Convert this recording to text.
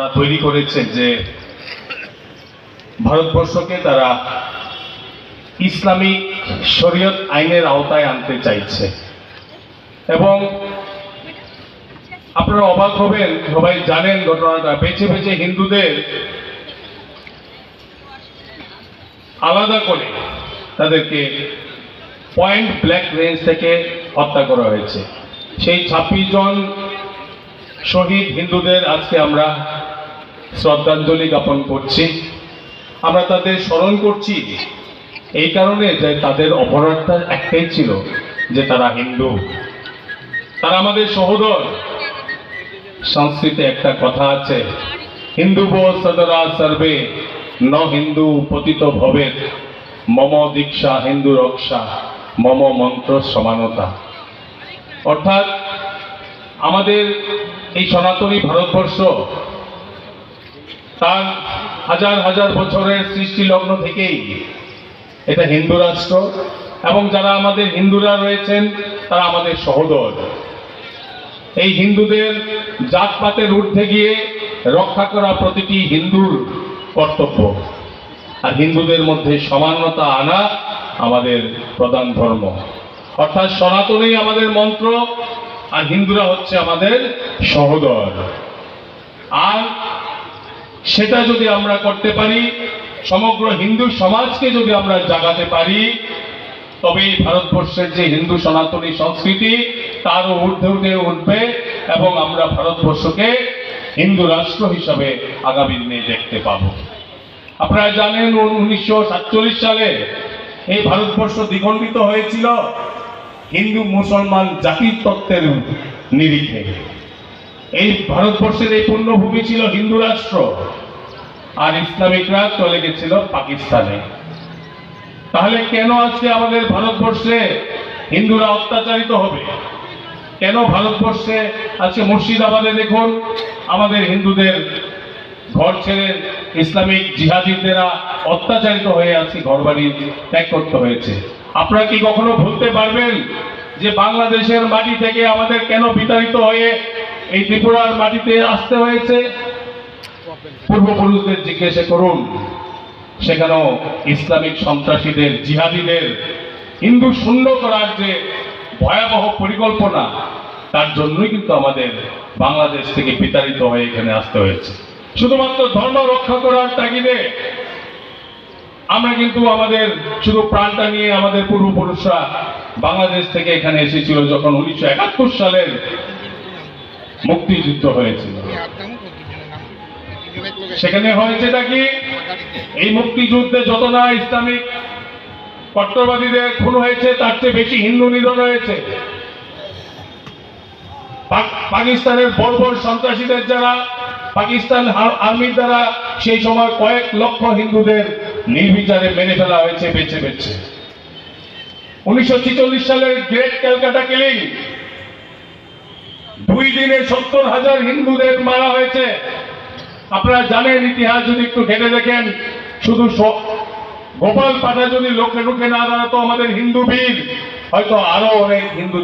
তারা তৈরি করেছে যে ভারতবর্ষকে তারা ইসলামিক শরীয়ত আইনের আওতায় আনতে চাইছে। এবং আপনারা অবাক হবেন, সবাই জানেন ঘটনাটা, বেছে বেছে হিন্দুদের আলাদা করে তাদেরকে পয়েন্ট ব্ল্যাক রেঞ্জ থেকে হত্যা করা হয়েছে। সেই ছাব্বিশ জন শহীদ হিন্দুদের আজকে আমরা শ্রদ্ধাঞ্জলি জ্ঞাপন করছি। আমরা তাদের স্মরণ করছি। এই কারণে যে তাদের অপরাধটা একটাই ছিল যে তারা হিন্দু। তারা আমাদের সহোদর। সংস্কৃতে একটা কথা আছে, হিন্দু বো সদরা সর্বে, ন হিন্দু পতিত ভবে মম দীক্ষা হিন্দু রক্ষা, মম মন্ত্র সমানতা। অর্থাৎ আমাদের এই সনাতনী ভারতবর্ষ তার হাজার হাজার বছরের সৃষ্টি লগ্ন থেকেই এটা হিন্দু রাষ্ট্র এবং যারা আমাদের হিন্দুরা রয়েছেন, তারা আমাদের সহোদর। এই হিন্দুদের জাতপাতের ঊর্ধ্বে গিয়ে রক্ষা করা প্রতিটি হিন্দুর কর্তব্য। আর হিন্দুদের মধ্যে সমানতা আনা আমাদের প্রধান ধর্ম। অর্থাৎ সনাতনেই আমাদের মন্ত্র, আর হিন্দুরা হচ্ছে আমাদের সহোদর। সেটা যদি আমরা করতে পারি, সমগ্র হিন্দু সমাজকে যদি আমরা জাগাতে পারি তবেই ভারতবর্ষের যে হিন্দু সনাতনী সংস্কৃতি তারও ঊর্ধ্বে উঠে উঠবে এবং আমরা ভারতবর্ষকে হিন্দু রাষ্ট্র হিসাবে আগামী দিনে দেখতে পাব। আপনারা জানেন উনিশশো সাতচল্লিশ সালে এই ভারতবর্ষ দ্বিখণ্ডিত হয়েছিল হিন্দু মুসলমান জাতির তত্ত্বের নিরিখে। এই ভারতবর্ষের এই পূর্ণভূমি ছিল হিন্দু রাষ্ট্র। আর ইসলামিকরা চলে গেছিল পাকিস্তানে। তাহলে কেন আজকে আমাদের ভারতবর্ষে হিন্দুরা অত্যাচারিত হবে? কেন ভারতবর্ষে আজকে মুর্শিদাবাদে দেখুন, আমাদের হিন্দুদের ঘর ছেড়ে ইসলামিক জিহাদিদেরা অত্যাচারিত হয়ে আজকে ঘরবাড়ি ত্যাগ করতে হয়েছে। আপনারা কি কখনো ভুলতে পারবেন যে বাংলাদেশের মাটি থেকে আমাদের কেন বিতাড়িত হয়ে এই ত্রিপুরার মাটিতে আসতে হয়েছে? পূর্বপুরুষদের জিজ্ঞেসে করুন, সেখানেও ইসলামিক সন্ত্রাসীদের, জিহাদিদের, হিন্দু শূন্য করার যে ভয়াবহ পরিকল্পনা, তার জন্যই কিন্তু আমাদের বাংলাদেশ থেকে বিতাড়িত হয়ে এখানে আসতে হয়েছে। শুধুমাত্র ধর্ম রক্ষা করার তাগিদে আমরা কিন্তু আমাদের শুধু প্রাণটা নিয়ে আমাদের পূর্বপুরুষরা বাংলাদেশ থেকে এখানে এসেছিল যখন উনিশশো একাত্তর সালের মুক্তিযুদ্ধ হয়েছিল। সেখানে হয়েছেটা কি? এই মুক্তিযুদ্ধে যত না ইসলামিক কট্টরবাদীদের খুন হয়েছে, তার চেয়ে বেশি হিন্দু নিধন হয়েছে। পাক- পাকিস্তানের বর্বর সন্ত্রাসীদের যারা, পাকিস্তান আর্মির দ্বারা সেই সময় কয়েক লক্ষ হিন্দুদের নির্বিচারে মেরে ফেলা হয়েছে, বেছে বেছে। উনিশশো সালের গ্রেট ক্যালকাটা কিলিং, দুই দিনে সত্তর হাজার হিন্দুদের মারা হয়েছে। আপনারা জানেন, ইতিহাস যদি একটু ঘেটে দেখেন, শুধু গোপাল পাঠা যদি লোকে লোকে না দাঁড়াতো আমাদের হিন্দু বীর, হয়তো আরও অনেক হিন্দু